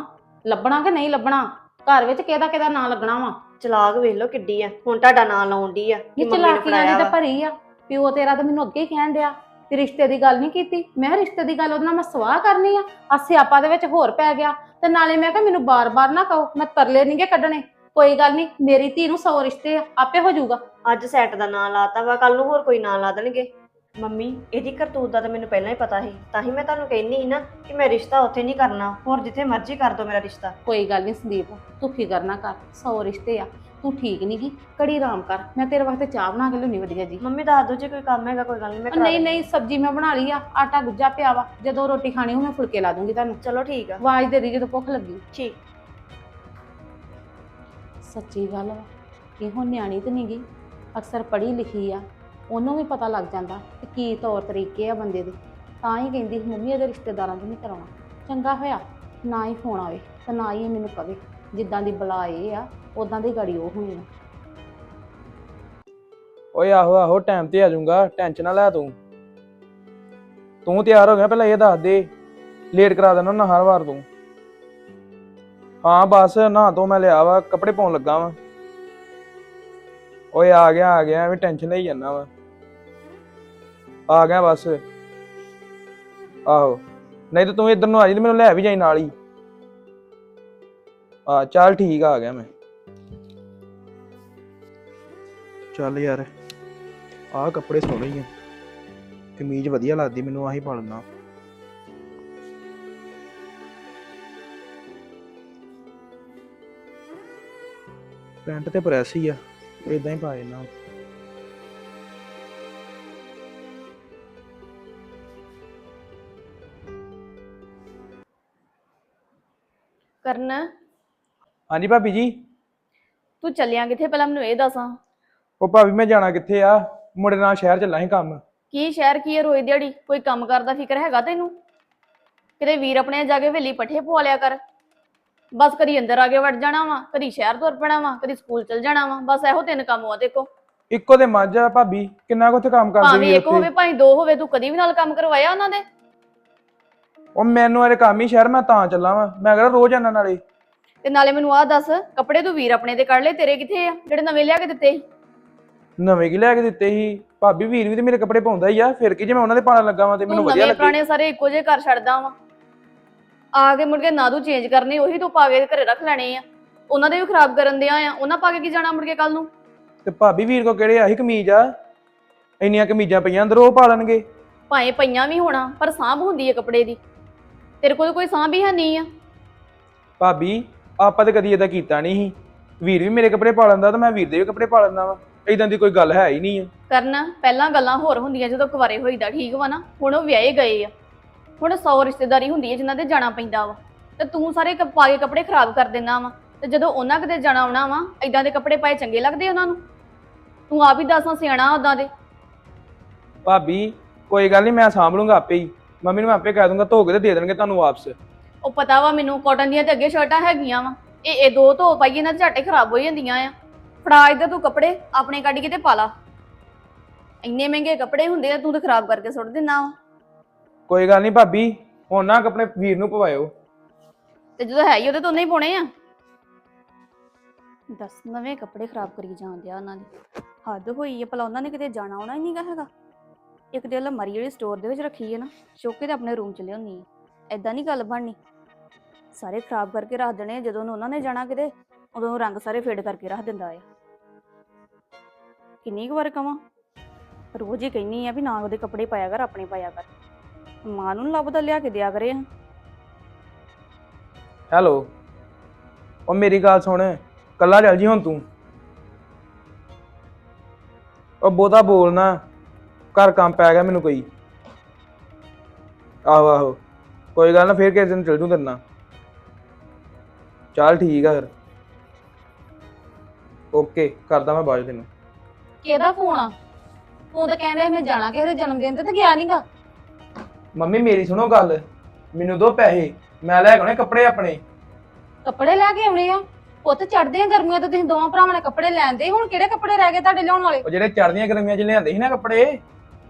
ਲੱਭਣਾ ਕਿ ਨਹੀਂ ਲੱਭਣਾ? ਘਰ ਵਿੱਚ ਕਿਹਦਾ ਕਿਹਦਾ ਨਾਂ ਲੱਗਣਾ ਵਾ? ਚਲਾਕ ਵੇਖ ਲਓ ਕਿੱਡੀ ਆ। ਹੁਣ ਤੁਹਾਡਾ ਨਾਂ ਲਾਉਣ ਦੀ ਆ ਕਿ ਇਹ ਮੰਮੀ ਨੂੰ ਚਲਾਕੀਆਂ ਦੀ ਫੜਾਇਆ ਤਾਂ ਵਾ। ਭਰੀ ਆ। ਪਿਓ ਤੇਰਾ ਤਾਂ ਮੈਨੂੰ ਅੱਗੇ ਹੀ ਕਹਿਣ ਡਿਆ ਤੇ ਰਿਸ਼ਤੇ ਦੀ ਗੱਲ ਨਹੀਂ ਕੀਤੀ। ਮੈਂ ਕਿਹਾ ਰਿਸ਼ਤੇ ਦੀ ਗੱਲ ਉਹਦੇ ਨਾਲ ਮੈਂ ਸਵਾਹ ਕਰਨੀ ਆ। ਆ ਸਿਆਪਾ ਦੇ ਵਿੱਚ ਹੋਰ ਪੈ ਗਿਆ। ਤੇ ਨਾਲੇ ਮੈਂ ਕਿਹਾ ਮੈਨੂੰ ਬਾਰ-ਬਾਰ ਨਾ ਕਹੋ ਮੈਂ ਤਰਲੇ ਨਹੀਂਗੇ ਕੱਢਣੇ। ਕੋਈ ਗੱਲ ਨਹੀਂ ਮੇਰੀ ਧੀ ਨੂੰ ਸੌ ਰਿਸ਼ਤੇ ਆ ਆਪੇ ਹੋ ਜਾਊਗਾ। ਅੱਜ ਸੈੱਟ ਦਾ ਨਾਂ ਲਾਤਾ ਵਾ ਕੱਲ ਨੂੰ ਹੋਰ ਕੋਈ ਨਾਂ ਲਾ ਦੇਣਗੇ। ਮੰਮੀ ਇਹਦੀ ਕਰਤੂਤ ਦਾ ਤਾਂ ਮੈਨੂੰ ਪਹਿਲਾਂ ਹੀ ਪਤਾ ਸੀ ਤਾਂ ਹੀ ਮੈਂ ਤੁਹਾਨੂੰ ਕਹਿੰਨੀ ਸੀ ਨਾ ਕਿ ਮੈਂ ਰਿਸ਼ਤਾ ਉੱਥੇ ਨਹੀਂ ਕਰਨਾ ਹੋਰ ਜਿੱਥੇ ਮਰਜ਼ੀ ਕਰ ਦੋ ਮੇਰਾ ਰਿਸ਼ਤਾ। ਕੋਈ ਗੱਲ ਨਹੀਂ ਸੰਦੀਪ ਤੂੰ ਫਿਕਰ ਨਾ ਕਰ ਸੌ ਰਿਸ਼ਤੇ ਆ ਤੂੰ ਠੀਕ ਨਹੀਂ ਗੀ ਕੜੀ ਆਰਾਮ ਕਰ ਮੈਂ ਤੇਰੇ ਵਾਸਤੇ ਚਾਹ ਬਣਾ ਕੇ ਲਿਆਉਣੀ ਵਧੀਆ ਜੀ। ਮੰਮੀ ਦੱਸ ਦੋ ਜੇ ਕੋਈ ਕੰਮ ਹੈਗਾ ਕੋਈ ਗੱਲ ਨਹੀਂ ਮੈਂ ਉਹ ਕਰਾ ਨਹੀਂ। ਨਹੀਂ ਸਬਜ਼ੀ ਮੈਂ ਬਣਾ ਲਈ ਆ ਆਟਾ ਗੁੱਜਾ ਪਿਆ ਵਾ ਜਦੋਂ ਰੋਟੀ ਖਾਣੀ ਹੋ ਮੈਂ ਫੁਲਕੇ ਲਾ ਦੂੰਗੀ ਤੁਹਾਨੂੰ। ਚਲੋ ਠੀਕ ਆ। ਆਵਾਜ਼ ਦੇ ਦੀ ਜਦੋਂ ਭੁੱਖ ਲੱਗੀ। ਠੀਕ। ਸੱਚੀ ਗੱਲ ਵਾ ਇਹ ਨਿਆਣੀ ਤੇ ਨਹੀਂ ਗਈ ਅਕਸਰ ਪੜ੍ਹੀ ਲਿਖੀ ਆ। ਉਹਨੂੰ ਵੀ ਪਤਾ ਲੱਗ ਜਾਂਦਾ ਕਿ ਕੀ ਤੌਰ ਤਰੀਕੇ ਆ ਬੰਦੇ ਦੇ। ਤਾਂ ਹੀ ਕਹਿੰਦੀ ਸੀ, ਮੰਮੀ ਇਹਦੇ ਰਿਸ਼ਤੇਦਾਰਾਂ ਤੋਂ ਨਹੀਂ ਕਰਾਉਣਾ। ਚੰਗਾ ਹੋਇਆ ਨਾ ਹੀ ਫੋਨ ਆਵੇ ਤੇ ਨਾ ਹੀ ਇਹ ਮੈਨੂੰ ਕਵੇ। ਜਿੱਦਾਂ ਦੀ ਬਲਾ ਇਹ ਆ ਉਦਾਂ ਦੀ ਗੜੀ ਉਹ ਹੋਣੀ ਆ। ਓਏ ਆਹੋ ਆਹੋ ਟਾਈਮ ਤੇ ਆ ਜਾਊਂਗਾ। ਟੈਨਸ਼ਨ ਨਾ ਲੈ ਤੂੰ। ਤੂੰ ਤਿਆਰ ਹੋ ਗਿਆ ਪਹਿਲਾਂ ਇਹ ਦੱਸ ਦੇ। ਲੇਟ ਕਰਾ ਦੇਣਾ ਨਾ ਹਰ ਵਾਰ ਤੂੰ। ਹਾਂ ਬਸ ਨਾ ਤੋਂ ਮੈਂ ਲਿਆ ਵਾ ਕੱਪੜੇ ਪਾਉਣ ਲੱਗਾ ਵਾ। ਓਏ ਆ ਗਿਆ ਆ ਗਿਆ ਐਵੇਂ ਟੈਨਸ਼ਨ ਲਈ ਜਾਂਦਾ ਵਾ। ਆ ਗਿਆ ਬਸ। ਆਹੋ। ਨਹੀਂ ਤਾਂ ਤੂੰ ਇੱਧਰ ਨੂੰ ਆ ਜੀ ਤੇ ਮੈਨੂੰ ਲੈ ਵੀ ਜਾਈ ਨਾਲ ਹੀ। ਆ, ਚੱਲ ਠੀਕ ਆ ਗਿਆ ਮੈਂ। ਚੱਲ ਯਾਰ ਆਹ ਕੱਪੜੇ ਸੋਹਣੇ ਹੀ ਆ। ਕਮੀਜ਼ ਵਧੀਆ ਲੱਗਦੀ ਮੈਨੂੰ, ਆਹੀ ਪਾ ਲੈਣਾ ਪੈਂਟ ਤੇ ਪ੍ਰੈਸ ਹੀ ਆ ਇਦਾਂ ਹੀ ਪਾ ਲੈਣਾ ਕਰਨ? ਹਾਂਜੀ ਭਾਬੀ ਜੀ। ਤੂੰ ਚੱਲਿਆ ਕਿੱਥੇ? ਪਹਿਲਾਂ ਮੈਨੂੰ ਇਹ ਦੱਸਾਂ ਉਹ ਭਾਬੀ ਮੈਂ ਜਾਣਾ ਕਿੱਥੇ ਆ? ਮੁੰਡੇ ਨਾਲ ਸ਼ਹਿਰ ਚੱਲਾਂ ਸੀ ਕੰਮ। ਕੀ ਸ਼ਹਿਰ? ਕੀ ਹੈ ਰੋਈ ਦਿਹਾੜੀ? ਕੋਈ ਕੰਮ ਕਰਦਾ ਫਿਕਰ ਹੈਗਾ ਤੈਨੂੰ? ਕਿਤੇ ਵੀਰ ਆਪਣੇ ਜਾ ਕੇ ਵੇਲੀ ਪੱਠੇ ਪਵਾ ਲਿਆ ਕਰ। ਬਸ ਕਦੀ ਅੰਦਰ ਆ ਕੇ ਵੜ ਜਾਣਾ ਵਾ ਕਦੀ ਸ਼ਹਿਰ ਤੁਰ ਪੈਣਾ ਵਾ ਕਦੀ ਸਕੂਲ ਚਲ ਜਾਣਾ ਵਾ ਬਸ ਇਹੋ ਤਿੰਨ ਕੰਮ ਆ ਦੇਖੋ। ਇੱਕੋ ਦੇ ਮੱਝ ਆ ਭਾਬੀ ਕਿੰਨਾ ਕੁ ਉੱਥੇ ਕੰਮ ਕਰਦੇ ਭਾਵੇਂ ਵੀ ਇੱਕ ਹੋਵੇ ਉੱਥੇ ਭਾਵੇਂ ਦੋ ਹੋਵੇ ਤੂੰ ਕਦੀ ਵੀ ਨਾਲ ਕੰਮ ਕਰਵਾਇਆ ਉਹਨਾਂ ਦੇ? ਉਹ ਮੈਨੂੰ ਅਰੇ ਕੰਮ ਹੀ ਸ਼ਹਿਰ ਮੈਂ ਤਾਂ ਚੱਲਾਂ ਵਾ। ਮੈਂ ਕਿਹੜਾ ਰੋਜ਼ ਆਣਾ ਨਾਲੇ? ਤੇ ਨਾਲੇ ਮੈਨੂੰ ਆਹ ਦੱਸ ਕੱਪੜੇ ਤੂੰ ਵੀਰ ਆਪਣੇ ਦੇ ਕੱਢ ਲਏ ਤੇਰੇ ਕਿੱਥੇ ਆ? ਜਿਹੜੇ ਨਵੇਂ ਲਿਆ ਕੇ ਦਿੱਤੇ ਸੀ? ਨਵੇਂ ਕੀ ਲੈ ਕੇ ਦਿੱਤੇ ਸੀ? ਭਾਬੀ ਵੀਰ ਵੀ ਤੇ ਮੇਰੇ ਕੱਪੜੇ ਪਾਉਂਦਾ ਹੀ ਆ ਫਿਰ ਕੀ ਜੇ ਮੈਂ ਉਹਨਾਂ ਦੇ ਪਾਣ ਲੱਗਾ ਵਾਂ ਤੇ ਮੈਨੂੰ ਤੂੰ ਵਧੀਆ ਨਵੇਂ ਲੱਗੇ। ਪੁਰਾਣੇ ਸਾਰੇ ਇੱਕੋ ਜਿਹੇ ਕਰ ਛੱਡਦਾ ਵਾ। ਆ ਕੇ ਮੁੜ ਕੇ ਨਾ ਤੂੰ ਚੇਂਜ ਕਰਨੇ ਉਹੀ ਤੂੰ ਪਾ ਕੇ ਘਰੇ ਰੱਖ ਲੈਣੇ ਆ। ਉਹਨਾਂ ਦੇ ਵੀ ਖਰਾਬ ਕਰਨ ਦਿਆਂ ਆ ਉਹਨਾਂ ਪਾ ਕੇ ਕੀ ਜਾਣਾ ਮੁੜ ਕੇ ਕੱਲ ਨੂੰ? ਤੇ ਭਾਬੀ ਵੀਰ ਕੋ ਕਿਹੜੇ ਆਹੀ ਕਮੀਜ਼ ਆ। ਇੰਨੀਆਂ ਕਮੀਜ਼ਾਂ ਪਈਆਂ ਅੰਦਰ ਉਹ ਪਾ ਲੈਣਗੇ। ਭਾਵੇਂ ਪਈਆਂ ਵੀ ਹੋਣਾ ਪਰ ਸਾਂਭ ਹੁੰਦੀ ਹੈ ਕੱਪੜੇ ਦੀ। ਤੇਰੇ ਕੋਲ ਕੋਈ ਸਾਂਭ ਹੀ ਹੈ ਨਹੀਂ ਆ। ਭਾਬੀ ਆਪਾਂ ਤੇ ਕਦੀ ਇਦਾਂ ਕੀਤਾ ਨਹੀਂ ਸੀ। ਵੀਰ ਵੀ ਮੇਰੇ ਕੱਪੜੇ ਪਾ ਲੈਂਦਾ ਤੇ ਮੈਂ ਵੀਰ ਦੇ ਵੀ ਕੱਪੜੇ ਪਾ ਲੈਂਦਾ ਵਾ। ਇਦਾਂ ਦੀ ਕੋਈ ਗੱਲ ਹੈ ਹੀ ਨਹੀਂ ਆ। ਕਰਨ ਪਹਿਲਾਂ ਗੱਲਾਂ ਹੋਰ ਹੁੰਦੀਆਂ ਜਦੋਂ ਕੁਵਾਰੇ ਹੋਈਦਾ ਠੀਕ ਵਾ ਨਾ ਹੁਣ ਉਹ ਵਿਆਹੇ ਗਏ ਆ। ਹੁਣ ਸੌ ਰਿਸ਼ਤੇਦਾਰੀ ਹੁੰਦੀ ਹੈ ਜਿਨ੍ਹਾਂ ਦੇ ਜਾਣਾ ਪੈਂਦਾ ਵਾ। ਤੇ ਤੂੰ ਸਾਰੇ ਪਾ ਕੇ ਕੱਪੜੇ ਖਰਾਬ ਕਰ ਦਿੰਦਾ ਵਾ। ਤੇ ਜਦੋਂ ਉਹਨਾਂ ਕਿਤੇ ਜਾਣਾ ਆਉਣਾ ਵਾ ਐਦਾਂ ਦੇ ਕੱਪੜੇ ਪਾਏ ਚੰਗੇ ਲੱਗਦੇ ਉਹਨਾਂ ਨੂੰ? ਤੂੰ ਆਪ ਹੀ ਦੱਸਾਂ ਸਿਆਣਾ ਉਦਾਂ ਦੇ। ਭਾਬੀ ਕੋਈ ਗੱਲ ਨਹੀਂ ਮੈਂ ਸਾਂਭ ਲੂੰਗਾ ਆਪੇ ਹੀ। ਮੰਮੀ ਨੂੰ ਮੈਂ ਆਪੇ ਕਹਿ ਦੂੰਗਾ ਧੋ ਕੇ ਤੇ ਦੇ ਦੇਣਗੇ ਤੁਹਾਨੂੰ ਵਾਪਸ। ਉਹ ਪਤਾ ਵਾ ਮੈਨੂੰ ਕਾਟਨ ਦੀਆਂ ਤੇ ਅੱਗੇ ਸ਼ਰਟਾਂ ਹੈਗੀਆਂ ਵਾ। ਇਹ ਇਹ ਦੋ ਧੋ ਪਾਈਏ ਨਾ ਝਾਟੇ ਖਰਾਬ ਹੋ ਜਾਂਦੀਆਂ ਆ। ਫੜਾ ਇੱਧਰ ਤੂੰ ਕੱਪੜੇ ਆਪਣੇ ਕੱਢ ਕੇ ਤੇ ਪਾ ਲਾ। ਇੰਨੇ ਮਹਿੰਗੇ ਕੱਪੜੇ ਹੁੰਦੇ ਆ ਤੂੰ ਤੇ ਖਰਾਬ ਕਰਕੇ ਸੁੱਟ ਦਿੰਦਾ ਵਾ। ਕੋਈ ਗੱਲ ਨਹੀਂ ਭਾਬੀ ਹੁਣ ਨਾ ਕੱਪੜੇ ਵੀਰ ਨੂੰ ਪਵਾਇਓ। ਤੇ ਜਦੋਂ ਹੈ ਹੀ ਉਹਦੇ ਤੋਂ ਨਹੀਂ ਪਾਉਣੇ ਆ। ਦਸ ਨਵੇਂ ਕੱਪੜੇ ਖਰਾਬ ਕਰੀ ਜਾਂਦੇ ਆ ਉਹਨਾਂ ਦੀ। ਹੱਦ ਹੋਈ ਹੈ ਭਲਾ ਉਹਨਾਂ ਨੇ ਕਿਤੇ ਜਾਣਾ ਆਉਣਾ ਹੀ ਨਹੀਂਗਾ ਹੈਗਾ। ਇੱਕ ਦੇ ਅਲਮਾਰੀ ਜਿਹੜੀ ਸਟੋਰ ਦੇ ਵਿੱਚ ਰੱਖੀ ਹੈ ਨਾ ਚੁੱਕ ਕੇ ਤੇ ਆਪਣੇ ਰੂਮ ਚ ਲਿਆਉਣੀ ਹੈ। ਐਦਾਂ ਨਹੀਂ ਗੱਲ ਬਣਨੀ। ਸਾਰੇ ਖਰਾਬ ਕਰਕੇ ਰੱਖ ਦੇਣੇ ਆ, ਜਦੋਂ ਨੂੰ ਉਹਨਾਂ ਨੇ ਜਾਣਾ ਕਿਤੇ ਉਦੋਂ ਰੰਗ ਸਾਰੇ ਫੇਡ ਕਰਕੇ ਰੱਖ ਦਿੰਦਾ ਆ ਕਿੰਨੀ ਕੁ ਵਾਰ ਕਵਾਂ? ਰੋਜ਼ ਹੀ ਕਹਿੰਨੀ ਆ ਵੀ ਨਾ ਉਹਦੇ ਕੱਪੜੇ ਪਾਇਆ ਕਰ ਆਪਣੇ ਪਾਇਆ ਕਰ। ਮਾਂ ਨੂੰ ਨੀ ਲੱਭਦਾ ਲਿਆ ਕੇ ਦਿਆ ਕਰੇ ਹੈਲੋ। ਉਹ ਮੇਰੀ ਗੱਲ ਸੁਣ ਕੱਲਾ ਚੱਲ ਜੀ ਹੁਣ ਤੂੰ। ਉਹ ਬਹੁਤਾ ਬੋਲਣਾ। ਘਰ ਕੰਮ ਪੈ ਗਿਆ ਮੈਨੂੰ ਕੋਈ। ਆਹੋ ਆਹੋ। ਕੋਈ ਗੱਲ ਨਾ ਫੇਰ ਕਿਸੇ ਦਿਨ ਚੱਲ ਜੂ ਤੇਰੇ ਨਾਲ। ਚੱਲ ਠੀਕ ਆ ਫਿਰ। ਓਕੇ ਕਰਦਾ ਮੈਂ ਬਾਅਦ 'ਚ ਤੈਨੂੰ। ਕਿਹਦਾ ਫੋਨ ਆ? ਤੂੰ ਤਾਂ ਕਹਿੰਦਾ ਮੈਂ ਜਾਣਾ ਕਿਸੇ ਦੇ ਜਨਮ ਦਿਨ ਤੇ ਤੇ ਗਿਆ ਨਹੀਂਗਾ ਮੰਮੀ ਮੇਰੀ ਸੁਣੋ ਗੱਲ। ਮੈਨੂੰ ਦੋ ਪੈਸੇ। ਮੈਂ ਲੈ ਕੇ ਆਉਣੇ ਕੱਪੜੇ ਆਪਣੇ। ਕੱਪੜੇ ਲੈ ਕੇ ਆਉਣੇ ਆ? ਉੱਥੇ ਚੜਦੇ ਆ ਗਰਮੀਆਂ ਤੇ ਤੁਸੀਂ ਦੋਵਾਂ ਭਰਾਵਾਂ ਨੇ ਕੱਪੜੇ ਲੈਂਦੇ। ਹੁਣ ਕਿਹੜੇ ਕੱਪੜੇ ਰਹਿ ਗਏ ਤੁਹਾਡੇ ਲਿਆਉਣ ਵਾਲੇ? ਉਹ ਜਿਹੜੇ ਚੜ੍ਹਦੀਆਂ ਗਰਮੀਆਂ 'ਚ ਲਿਆਂਦੇ ਸੀ ਨਾ ਕੱਪੜੇ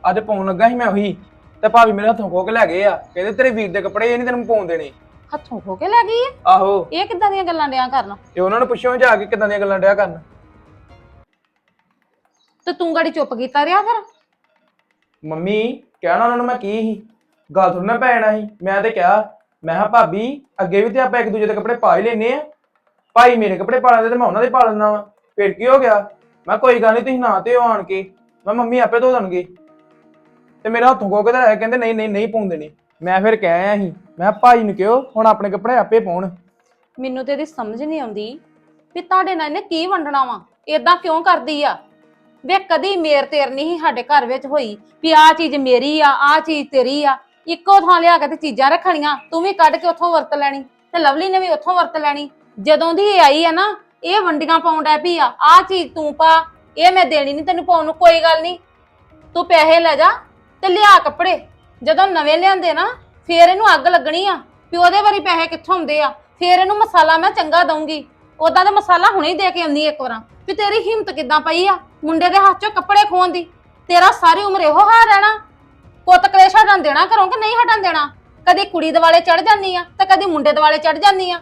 ਅੱਜ ਪਾਉਣ ਲੱਗਾ ਸੀ ਮੈਂ ਉਹੀ ਤੇ ਭਾਬੀ ਮੇਰੇ ਹੱਥੋਂ ਖੋ ਕੇ ਲੈ ਗਏ ਆ। ਕਹਿੰਦੇ ਤੇਰੇ ਵੀਰ ਦੇ ਕੱਪੜੇ ਇਹ ਨਹੀਂ ਤੈਨੂੰ ਪਾਉਣ ਦੇਣੇ। ਹੱਥੋਂ ਖੋ ਕੇ ਲੈ ਗਈ? ਆਹੋ। ਇਹ ਕਿੱਦਾਂ ਦੀਆਂ ਗੱਲਾਂ ਡਿਆਂ ਕਰਨ? ਤੇ ਉਹਨਾਂ ਨੂੰ ਪੁੱਛੋ ਜਾ ਕੇ ਕਿਦਾਂ ਦੀਆਂ ਗੱਲਾਂ ਡਿਆ ਕਰਨ। ਤੇ ਤੂੰ ਗਾੜੀ ਚੁੱਪ ਕੀਤਾ ਰਿਹਾ ਫਿਰ? ਮੰਮੀ ਕਹਿਣਾ ਉਹਨਾਂ ਨੂੰ ਮੈਂ ਕੀ ਸੀ? ਗੱਲ ਥੋੜੀ ਨਾ ਪੈਣਾ ਸੀ ਮੈਂ ਤੇ ਕਿਹਾ ਮੈਂ ਕਿਹਾ ਭਾਬੀ ਅੱਗੇ ਵੀ ਤੇ ਆਪਾਂ ਇੱਕ ਦੂਜੇ ਦੇ ਕੱਪੜੇ ਪਾ ਹੀ ਲੈਨੇ ਆ। ਭਾਈ ਮੇਰੇ ਕੱਪੜੇ ਪਾ ਲੈਂਦੇ ਤੇ ਮੈਂ ਉਹਨਾਂ ਦੇ ਪਾ ਲੈਂਦਾ ਵਾ। ਫਿਰ ਕੀ ਹੋ ਗਿਆ? ਮੈਂ ਕੋਈ ਗੱਲ ਨਹੀਂ ਤੁਸੀਂ ਨਾ ਤੇ ਆਣ ਕੇ। ਮੈਂ ਮੰਮੀ ਆਪੇ ਧੋ ਦੇਣਗੇ। ਤੇ ਮੇਰਾ ਹੱਥੋਂ ਕੋ ਕੇ ਤਾਂ ਕਹਿੰਦੇ ਨਹੀਂ ਨਹੀਂ ਨਹੀਂ ਪਾਉਣ ਦੇਣੇ। ਮੈਂ ਫਿਰ ਕਹਿ ਆਇਆ ਸੀ, ਮੈਂ ਕਿਹਾ, ਭਾਈ ਨੂੰ ਕਿਹਾ, ਹੁਣ ਆਪਣੇ ਕੱਪੜੇ ਆਪੇ ਪਾਉਣ। ਮੈਨੂੰ ਤੇ ਇਹਦੀ ਸਮਝ ਨਹੀਂ ਆਉਂਦੀ ਵੀ ਤੁਹਾਡੇ ਨਾਲ ਇਹਨੇ ਕੀ ਵੰਡਣਾ ਵਾ, ਏਦਾਂ ਕਿਉਂ ਕਰਦੀ ਆ? ਵੇ ਕਦੀ ਮੇਰ ਤੇਰ ਨਹੀਂ ਸੀ ਸਾਡੇ ਘਰ ਵਿੱਚ ਹੋਈ ਵੀ ਆਹ ਚੀਜ਼ ਮੇਰੀ ਆ, ਆਹ ਚੀਜ਼ ਤੇਰੀ ਆ। ਇੱਕੋ ਥਾਂ ਲਿਆ ਕੇ ਤੇ ਚੀਜ਼ਾਂ ਰੱਖਣੀਆਂ, ਤੂੰ ਵੀ ਕੱਢ ਕੇ ਉੱਥੋਂ ਵਰਤ ਲੈਣੀ ਤੇ ਲਵਲੀ ਨੇ ਵੀ ਉੱਥੋਂ ਵਰਤ ਲੈਣੀ। ਜਦੋਂ ਦੀ ਇਹ ਆਈ ਆ ਨਾ, ਇਹ ਵੰਡੀਆਂ ਪਾਉਣ ਡੈ ਪਈ ਆ, ਆਹ ਚੀਜ਼ ਤੂੰ ਪਾ, ਇਹ ਮੈਂ ਦੇਣੀ ਨਹੀਂ ਤੈਨੂੰ ਪਾਉਣ ਨੂੰ, ਕੋਈ ਗੱਲ ਨਹੀਂ। ਤੂੰ ਪੈਸੇ ਲੈ ਜਾ ਤੇ ਲਿਆ ਕੱਪੜੇ। ਜਦੋਂ ਨਵੇਂ ਲਿਆਂਦੇ ਨਾ, ਫੇਰ ਇਹਨੂੰ ਅੱਗ ਲੱਗਣੀ ਆ। ਵੀ ਉਹਦੇ ਵਾਰੀ ਪੈਸੇ ਕਿੱਥੋਂ ਹੁੰਦੇ ਆ? ਫੇਰ ਇਹਨੂੰ ਮਸਾਲਾ ਮੈਂ ਚੰਗਾ ਦਊਂਗੀ। ਉਦਾਂ ਦਾ ਮਸਾਲਾ ਹੁਣੇ ਹੀ ਦੇ ਕੇ ਆਉਂਦੀ ਇੱਕ ਵਾਰਾਂ। ਵੀ ਤੇਰੀ ਹਿੰਮਤ ਕਿੱਦਾਂ ਪਈ ਆ ਮੁੰਡੇ ਦੇ ਹੱਥ 'ਚੋਂ ਕੱਪੜੇ ਖੋਣ ਦੀ? ਤੇਰਾ ਸਾਰੀ ਉਮਰ ਇਹੋ ਹਾਲ ਰਹਿਣਾ। ਪੁੱਤ ਕਲੇਸ਼ ਹਟਣ ਦੇਣਾ ਘਰੋਂ ਕਿ ਨਹੀਂ ਹਟਣ ਦੇਣਾ? ਕਦੀ ਕੁੜੀ ਦਿਵਾਲੇ ਚੜ ਜਾਂਦੀ ਆ ਤੇ ਕਦੀ ਮੁੰਡੇ ਦਿਵਾਲੇ ਚੜ ਜਾਂਦੀ ਆ।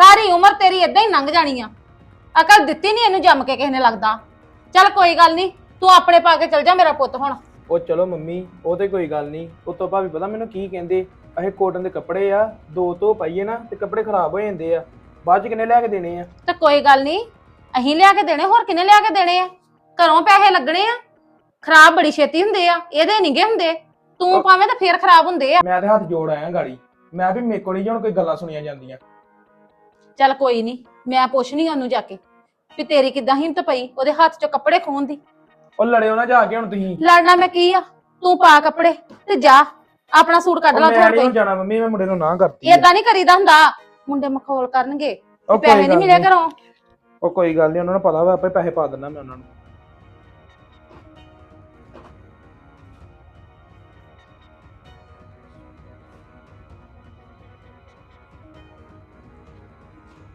ਸਾਰੀ ਉਮਰ ਤੇਰੀ ਇਦਾਂ ਹੀ ਲੰਘ ਜਾਣੀ ਆ। ਅਕਲ ਦਿੱਤੀ ਨਹੀਂ ਇਹਨੂੰ ਜੰਮ ਕੇ ਕਿਸੇ ਨੇ ਲੱਗਦਾ। ਚੱਲ ਕੋਈ ਗੱਲ ਨਹੀਂ ਤੂੰ ਆਪਣੇ ਪਾ ਕੇ ਚਲ ਜਾ ਮੇਰਾ ਪੁੱਤ ਹੁਣ। ਉਹ ਚਲੋ ਮੰਮੀ ਉਹ ਤੇ ਕੋਈ ਗੱਲ ਨਹੀਂ। ਉਤੋਂ ਭਾਬੀ ਪਤਾ ਮੈਨੂੰ ਕੀ ਕਹਿੰਦੇ ਇਹ ਕੋਟਨ ਦੇ ਕੱਪੜੇ ਆ ਦੋ ਧੋ ਪਾਈਏ ਨਾ ਤੇ ਕੱਪੜੇ ਖਰਾਬ ਹੋ ਜਾਂਦੇ ਆ। ਬਾਅਦ ਚ ਕਿੰਨੇ ਲੈ ਕੇ ਦੇਣੇ ਆ? ਤੇ ਕੋਈ ਗੱਲ ਨਹੀਂ ਅਹੀਂ ਲਿਆ ਕੇ ਦੇਣੇ ਹੋਰ ਕਿਨੇ ਲਿਆ ਕੇ ਦੇਣੇ ਆ? ਘਰੋਂ ਪੈਸੇ ਲੱਗਣੇ ਆ। ਖਰਾਬ ਬੜੀ ਛੇਤੀ ਹੁੰਦੇ ਆ ਇਹਦੇ ਨਹੀਂਗੇ ਹੁੰਦੇ। ਤੂੰ ਪਾਵੇਂ ਤਾਂ ਫੇਰ ਖਰਾਬ ਹੁੰਦੇ ਆ। ਮੈਂ ਤੇ ਹੱਥ ਜੋੜ ਆਇਆ ਗਾੜੀ। ਮੈਂ ਵੀ ਮੇਰੇ ਕੋਲ ਹੀ ਹੁਣ ਕੋਈ ਗੱਲਾਂ ਸੁਣੀਆਂ ਜਾਂਦੀਆਂ। ਚੱਲ ਕੋਈ ਨਹੀਂ ਮੈਂ ਪੁੱਛਣੀ ਉਹਨੂੰ ਜਾ ਕੇ ਵੀ ਤੇਰੀ ਕਿੱਦਾਂ ਹਿੰਮਤ ਪਈ ਉਹਦੇ ਹੱਥ 'ਚੋਂ ਕੱਪੜੇ ਖੋਣ ਦੀ? ਉਹ ਲੜਿਓ ਨਾ ਜਾ ਕੇ ਹੁਣ ਤੁਸੀਂ। ਲੜਨਾ ਮੈਂ ਕੀ ਆ? ਤੂੰ ਪਾ ਕੱਪੜੇ ਤੇ ਜਾ। ਆਪਣਾ ਸੂਟ ਕੱਢ ਲਾ ਮੈਂ ਥੋੜ ਨਹੀਂ ਕੋਈ। ਹੁਣ ਜਾਣਾ ਮੰਮੀ ਮੈਂ ਮੁੰਡੇ ਨੂੰ ਨਾ ਕਰਤੀ ਆ। ਏਦਾਂ ਨਹੀਂ ਕਰੀਦਾ ਹੁੰਦਾ। ਮੁੰਡੇ ਮਖੌਲ ਕਰਨਗੇ। ਉਹ ਪੈਸੇ ਨਹੀਂ ਮਿਲਿਆ ਨੀ। ਘਰੋਂ। ਉਹ ਕੋਈ ਗੱਲ ਨਹੀਂ ਉਹਨਾਂ ਨੂੰ ਪਤਾ ਵਾ ਆਪੇ ਪੈਸੇ ਪਾ ਦਿੰਦਾ ਮੈਂ ਉਹਨਾਂ ਨੂੰ।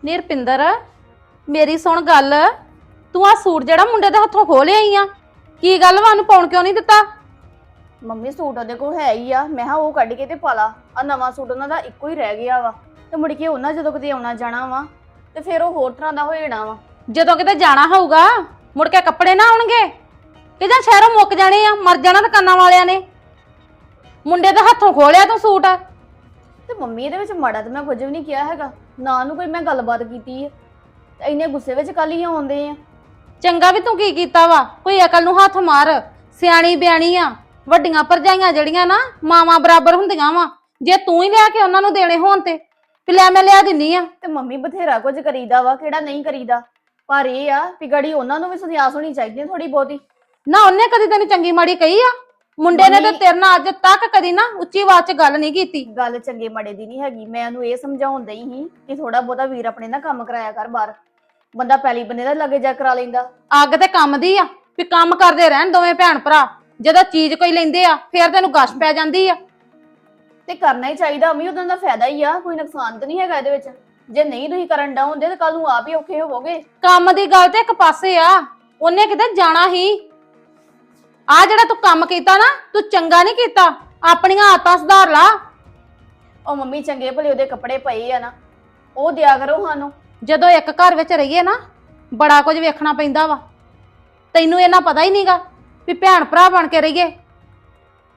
ਨਿਰਪਿੰਦਰ ਮੇਰੀ ਸੁਣ ਗੱਲ। ਤੂੰ ਆ ਸੂਟ ਜਿਹੜਾ ਮੁੰਡੇ ਦੇ ਹੱਥੋਂ ਖੋਹ ਲਿਆਈ ਆ ਕੀ ਗੱਲ ਵਾ? ਉਹਨੂੰ ਪਾਉਣ ਕਿਉਂ ਨਹੀਂ ਦਿੱਤਾ? ਮੰਮੀ ਸੂਟ ਉਹਦੇ ਕੋਲ ਹੈ ਹੀ ਆ। ਮੈਂ ਕਿਹਾ ਉਹ ਕੱਢ ਕੇ ਤੇ ਪਾ ਲਾ। ਆ ਨਵਾਂ ਸੂਟ ਉਹਨਾਂ ਦਾ ਇੱਕੋ ਹੀ ਰਹਿ ਗਿਆ ਵਾ। ਤੇ ਮੁੜ ਕੇ ਉਹਨਾਂ ਜਦੋਂ ਕਿਤੇ ਆਉਣਾ ਜਾਣਾ ਵਾ ਤੇ ਫਿਰ ਉਹ ਹੋਰ ਤਰ੍ਹਾਂ ਦਾ ਹੋ ਜਾਣਾ ਵਾ। ਜਦੋਂ ਕਿਤੇ ਜਾਣਾ ਹੋਊਗਾ ਮੁੜ ਕੇ ਕੱਪੜੇ ਨਾ ਆਉਣਗੇ? ਕਿ ਜਾਂ ਸ਼ਹਿਰੋਂ ਮੁੱਕ ਜਾਣੇ ਆ ਮਰ ਜਾਣਾ ਦੁਕਾਨਾਂ ਵਾਲਿਆਂ ਨੇ? ਮੁੰਡੇ ਦੇ ਹੱਥੋਂ ਖੋਲਿਆ ਤੂੰ ਸੂਟ? ਤੇ ਮੰਮੀ ਇਹਦੇ ਵਿੱਚ ਮਾੜਾ ਤੇ ਮੈਂ ਕੁਝ ਵੀ ਨਹੀਂ ਕਿਹਾ ਹੈਗਾ। ਨਾ ਨੂੰ ਕੋਈ ਮੈਂ ਗੱਲਬਾਤ ਕੀਤੀ ਹੈ ਤੇ ਇੰਨੇ ਗੁੱਸੇ ਵਿੱਚ ਕੱਲ ਹੀ ਆਉਂਦੇ ਆ। ਚੰਗਾ ਵੀ ਤੂੰ ਕੀ ਕੀਤਾ ਵਾ? ਕੋਈ ਅਕਲ ਨੂੰ ਹੱਥ ਮਾਰ। ਸਿਆਣੀ ਬਿਆਣੀ ਆ। ਵੱਡੀਆਂ ਭਰਜਾਈਆਂ ਜਿਹੜੀਆਂ ਨਾ ਮਾਵਾਂ ਬਰਾਬਰ ਹੁੰਦੀਆਂ ਵਾ। ਜੇ ਤੂੰ ਹੀ ਲਿਆ ਕੇ ਉਹਨਾਂ ਨੂੰ ਦੇਣੇ ਹੋਣ ਤੇ ਵੀ ਲੈ ਮੈਂ ਲਿਆ ਦਿੰਨੀ ਆ। ਤੇ ਮੰਮੀ ਬਥੇਰਾ ਕੁਝ ਕਰੀਦਾ ਵਾ ਕਿਹੜਾ ਨਹੀਂ ਕਰੀਦਾ? ਪਰ ਇਹ ਆ ਵੀ ਗੜੀ ਉਹਨਾਂ ਨੂੰ ਵੀ ਸੁਨਿਆਸ ਹੋਣੀ ਚਾਹੀਦੀ ਥੋੜੀ ਬਹੁਤੀ। ਨਾ ਉਹਨੇ ਕਦੀ ਤੈਨੂੰ ਚੰਗੀ ਮਾੜੀ ਕਹੀ ਆ? ਮੁੰਡੇ ਨੇ ਤਾਂ ਮੰਮੀ- ਤੇਰੇ ਨਾਲ ਅੱਜ ਤੱਕ ਕਦੀ ਨਾ ਉੱਚੀ ਆਵਾਜ਼ 'ਚ ਗੱਲ ਨਹੀਂ ਕੀਤੀ। ਗੱਲ ਚੰਗੇ ਮਾੜੇ ਦੀ ਨਹੀਂ ਹੈਗੀ। ਮੈਂ ਉਹਨੂੰ ਇਹ ਸਮਝਾਉਣ ਦਈ ਸੀ ਕਿ ਥੋੜਾ ਬਹੁਤਾ ਵੀਰ ਆਪਣੇ ਨਾਲ ਕੰਮ ਕਰਾਇਆ ਕਰ ਬਾਹਰ। ਬੰਦਾ ਪਹਿਲੀ ਬੰਦੇ ਦਾ ਲੱਗੇ ਜਾ ਕਰਾ ਲੈਂਦਾ। ਅੱਗ ਤੇ ਕੰਮ ਦੀ ਆ ਵੀ ਕੰਮ ਕਰਦੇ ਰਹਿਣ ਦੋਵੇਂ ਭੈਣ ਭਰਾ। ਜਦੋਂ ਚੀਜ਼ ਕੋਈ ਲੈਂਦੇ ਆ ਫੇਰ ਤੈਨੂੰ ਗਸ਼ ਪੈ ਜਾਂਦੀ ਆ। ਤੇ ਕਰਨਾ ਹੀ ਚਾਹੀਦਾ ਅਮੀ ਉਹਦਾ ਦਾ ਫਾਇਦਾ ਹੀ ਆ ਕੋਈ ਨੁਕਸਾਨ ਤਾਂ ਨਹੀਂ ਹੈਗਾ ਇਹਦੇ ਵਿੱਚ। ਜੇ ਨਹੀਂ ਤੁਸੀਂ ਕਰਨ ਡਾਉਂਦੇ ਤਾਂ ਕੱਲ ਨੂੰ ਆਪ ਹੀ ਔਖੇ ਹੋਵੋਗੇ। ਕੰਮ ਦੀ ਗੱਲ ਤੇ ਇੱਕ ਪਾਸੇ ਆ ਉਹਨੇ ਕਿਤੇ ਜਾਣਾ ਹੀ। ਆ ਜਿਹੜਾ ਤੂੰ ਕੰਮ ਕੀਤਾ ਨਾ ਤੂੰ ਚੰਗਾ ਨਹੀਂ ਕੀਤਾ ਆਪਣੀਆਂ ਆਦਤਾਂ ਸੁਧਾਰ ਲਾ। ਉਹ ਮੰਮੀ ਚੰਗੇ ਭਲੇ ਉਹਦੇ ਕੱਪੜੇ ਪਏ ਆ ਨਾ ਉਹ ਦਿਆ ਕਰੋ ਸਾਨੂੰ। ਜਦੋਂ ਇੱਕ ਘਰ ਵਿੱਚ ਰਹੀਏ ਨਾ ਬੜਾ ਕੁਝ ਵੇਖਣਾ ਪੈਂਦਾ ਵਾ। ਤੈਨੂੰ ਇਹਨਾਂ ਪਤਾ ਹੀ ਨਹੀਂਗਾ ਵੀ ਭੈਣ ਭਰਾ ਬਣ ਕੇ ਰਹੀਏ।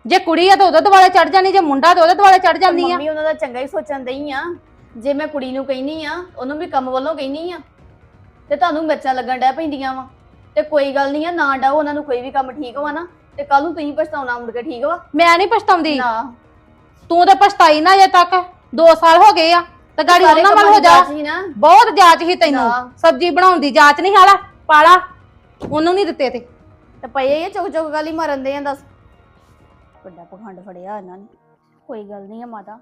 ਜੇ ਕੁੜੀ ਆ ਤਾਂ ਉਹਦੇ ਦੁਆਲੇ ਚੜ ਜਾਣੀ ਜੇ ਮੁੰਡਾ ਤਾਂ ਉਹਦੇ ਦੁਆਲੇ ਚੜ ਜਾਂਦੀ ਆ। ਮੰਮੀ ਉਹਨਾਂ ਦਾ ਚੰਗਾ ਹੀ ਸੋਚਣ ਦਈ ਆ। ਜੇ ਮੈਂ ਕੁੜੀ ਨੂੰ ਕਹਿਨੀ ਆ ਉਹਨੂੰ ਵੀ ਕੰਮ ਵੱਲੋਂ ਕਹਿਨੀ ਆ ਤੇ ਤੁਹਾਨੂੰ ਮਿਰਚਾਂ ਲੱਗਣ ਡੈ ਪੈਂਦੀਆਂ ਵਾ। ਤੇ ਕੋਈ ਗੱਲ ਨਹੀਂ ਆ ਨਾ ਡਾਓ ਉਹਨਾਂ ਨੂੰ ਕੋਈ ਵੀ ਕੰਮ ਠੀਕ ਵਾ ਨਾ। ਤੇ ਕੱਲ ਨੂੰ ਤੁਸੀਂ ਪਛਤਾਉਣਾ ਮੁੜ ਕੇ ਠੀਕ ਵਾ। ਮੈਂ ਨਹੀਂ ਪਛਤਾਉਂਦੀ। ਨਾ। ਤੂੰ ਤਾਂ ਪਛਤਾਈ ਨਾ ਅਜੇ ਤੱਕ। 2 ਸਾਲ ਹੋ ਗਏ ਆ। ਤੇ ਗਾੜੀ ਸਾਰੇ ਉਹਨਾਂ ਵੱਲ ਕੰਮਾਂ ਹੋ ਦੀ ਜਾ। ਜਾਂਚ ਹੀ ਨਾ। ਬਹੁਤ ਜਾਂਚ ਹੀ ਤੈਨੂੰ। ਸਬਜ਼ੀ ਬਣਾਉਣ ਦੀ ਜਾਂਚ ਨਹੀਂ ਹਾਲਾ ਪਾਲਾ। ਉਹਨੂੰ ਨਹੀਂ ਦਿੱਤੇ ਤੇ। ਤੇ ਪਏ ਇਹ ਚੁੱਕ ਚੁੱਕ ਗੱਲ ਮਾਰਨ ਦੇ ਆ ਦੱਸ। ਵੱਡਾ ਪਖੰਡ ਫੜਿਆ ਇਹਨਾਂ ਨੇ। ਕੋਈ ਗੱਲ ਨਹੀਂ ਆ ਮਾਤਾ।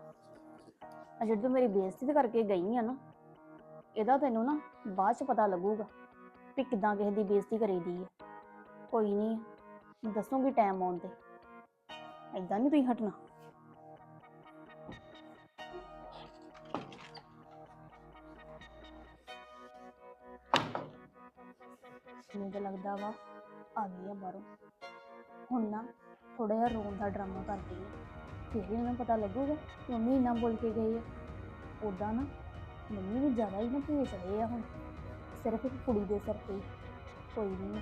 ਆ ਜਿਹੜੀ ਤੂੰ ਮੇਰੀ ਬੇਇੱਜ਼ਤੀ ਤੇ ਕਰਕੇ ਗਈ ਆ ਨਾ ਇਹਦਾ ਤੈਨੂੰ ਨਾ ਬਾਅਦ ਚ ਪਤਾ ਲੱਗੂਗਾ ਵੀ ਕਿਦਾਂ ਕਿਸੇ ਦੀ ਬੇਇੱਜ਼ਤੀ ਕਰੀਦੀ ਹੈ ਕੋਈ ਨਹੀਂ ਦੱਸੂਗੀ ਟਾਈਮ ਆਉਣ ਤੇ। ਐਦਾਂ ਨਹੀਂ ਤੁਸੀਂ ਹਟਣਾ। ਮੈਨੂੰ ਤਾਂ ਲੱਗਦਾ ਵਾ, ਆ ਗਈ ਆ ਬਾਹਰੋਂ। ਹੁਣ ਨਾ ਥੋੜਾ ਜਿਹਾ ਰੋਣ ਦਾ ਡਰਾਮਾ ਕਰਦੀ ਆ। ਫਿਰ ਹੀ ਉਹਨਾਂ ਨੂੰ ਪਤਾ ਲੱਗੂਗਾ ਕਿ ਮੰਮੀ ਇੰਨਾ ਬੋਲ ਕੇ ਗਈ ਆ। ਉਦਾਂ ਨਾ ਮੰਮੀ ਵੀ ਜ਼ਿਆਦਾ ਹੀ ਨਾ ਭੇਜ ਰਹੇ ਆ ਹੁਣ। ਸਿਰਫ ਇੱਕ ਕੁੜੀ ਦੇ ਸਿਰ ਤੇ, ਕੋਈ ਨਹੀਂ।